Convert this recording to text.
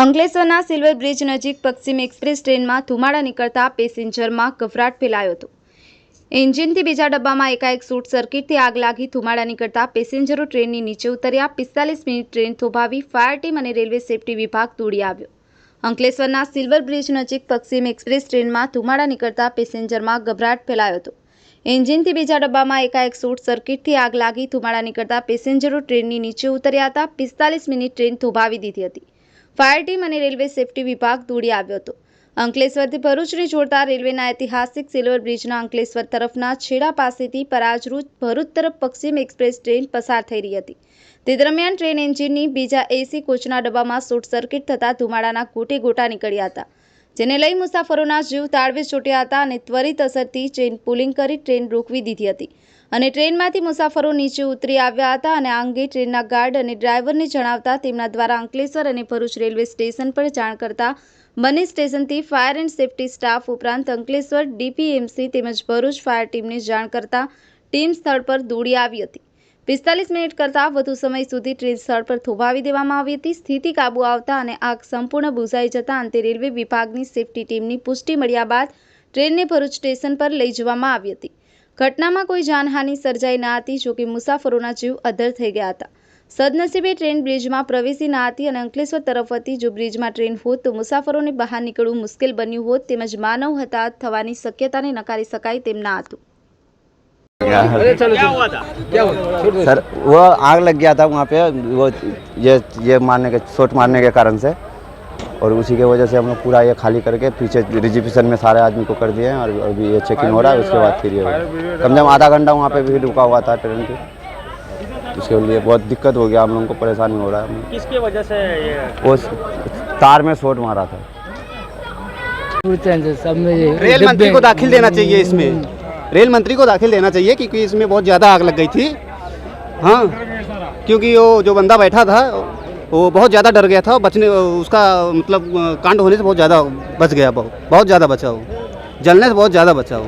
અંકલેશ્વરના silver bridge નજીક પશ્ચિમ એક્સપ્રેસ ટ્રેનમાં ધુમાડા નીકળતા પેસેન્જરમાં ગભરાટ ફેલાયો હતો. એન્જિનથી બીજા ડબ્બામાં એકાએક શોર્ટ સર્કિટથી આગ લાગી ધુમાડા નીકળતા પેસેન્જરો ટ્રેનની નીચે ઉતર્યા. પિસ્તાલીસ મિનિટ ટ્રેન થોભાવી ફાયર ટીમ અને રેલવે સેફટી વિભાગ દોડી આવ્યો. અંકલેશ્વરના સિલ્વર બ્રિજ નજીક પશ્ચિમ એક્સપ્રેસ ટ્રેનમાં ધુમાડા નીકળતા પેસેન્જરમાં ગભરાટ ફેલાયો હતો. એન્જિનથી બીજા ડબ્બામાં એકાએક શોર્ટ સર્કિટથી આગ લાગી ધુમાડા નીકળતા પેસેન્જરો ટ્રેનની નીચે ઉતર્યા હતા. પિસ્તાલીસ મિનિટ ટ્રેન થોભાવી દીધી હતી. ફાયર ટીમ અને રેલવે સેફટી વિભાગ દોડી આવ્યો હતો. અંકલેશ્વરથી ભરૂચને જોડતા રેલવેના ઐતિહાસિક સિલ્વર બ્રિજના અંકલેશ્વર તરફના છેડા પાસેથી પરાજ રૂટ ભરૂચ તરફ પશ્ચિમ એક્સપ્રેસ ટ્રેન પસાર થઈ રહી હતી. તે દરમિયાન ટ્રેન એન્જિનની બીજા એસી કોચના ડબ્બામાં શોર્ટ સર્કિટ થતાં ધુમાડાના ગોટે ગોટા નીકળ્યા હતા. જેને લઈ મુસાફરોના જીવ તાળવે ચોટ્યા હતા અને ત્વરિત અસરથી ટ્રેન પુલિંગ કરી ટ્રેન રોકવી દીધી હતી. અને ટ્રેનમાંથી મુસાફરો નીચે ઉતરી આવ્યા હતા અને આ અંગે ટ્રેનના ગાર્ડ અને ડ્રાઈવરને જણાવતા તેમના દ્વારા અંકલેશ્વર અને ભરૂચ રેલવે સ્ટેશન પર જાણ કરતા બંને સ્ટેશનથી ફાયર એન્ડ સેફટી સ્ટાફ ઉપરાંત અંકલેશ્વર, ડીપીએમસી તેમજ ભરૂચ ફાયર ટીમને જાણ કરતા ટીમ સ્થળ પર દોડી આવી હતી. પિસ્તાલીસ મિનિટ કરતાં વધુ સમય સુધી ટ્રેન સ્થળ પર થોભાવી દેવામાં આવી હતી. સ્થિતિ કાબુ આવતા અને આગ સંપૂર્ણ બુઝાઈ જતા અંતે રેલવે વિભાગની સેફટી ટીમની પુષ્ટિ મળ્યા બાદ ટ્રેનને ભરૂચ સ્ટેશન પર લઈ જવામાં આવી હતી. ઘટનામાં કોઈ જાનહાનિ સર્જાઈ ન હતી જોકે મુસાફરોના જીવ અધર થઈ ગયા હતા. સદનસીબે ટ્રેન બ્રિજમાં પ્રવેશી ન હતી અને અંકલેશ્વર તરફ હતી. જો બ્રિજમાં ટ્રેન હોત, તો મુસાફરોને બહાર નીકળવું મુશ્કેલ બન્યું હોત, તેમજ માનવ હતાહત થવાની શક્યતાને નકારી શકાય તેમ ના હતું. क्या हुआ था? क्या हुआ? सर वो आग लग गया था वहाँ पे वो ये ये मारने के शॉट मारने के कारण से। और उसी की वजह से हम लोग पूरा ये खाली करके पीछे रिजर्वेशन में सारे आदमी को कर दिए हैं और अभी ये चेकिंग हो रहा है उसके बाद फिर ये कम से कम आधा घंटा वहाँ पे भी रुका हुआ था ट्रेन की। उसके लिए बहुत दिक्कत हो गया हम लोगों को परेशानी हो रहा है। किसकी वजह से ये वो तार में शॉट मारा था। सब में रेल मंत्री को दाखिल देना चाहिए इसमें। रेल मंत्री को दाखिल देना चाहिए, क्योंकि इसमें बहुत ज़्यादा आग लग गई थी। हाँ क्योंकि वो जो बंदा बैठा था, वो बहुत ज़्यादा डर गया था, बचने, उसका मतलब कांड होने से बहुत ज़्यादा बच गया, बहुत बहुत ज़्यादा बचा हो जलने से बहुत ज़्यादा बचा हो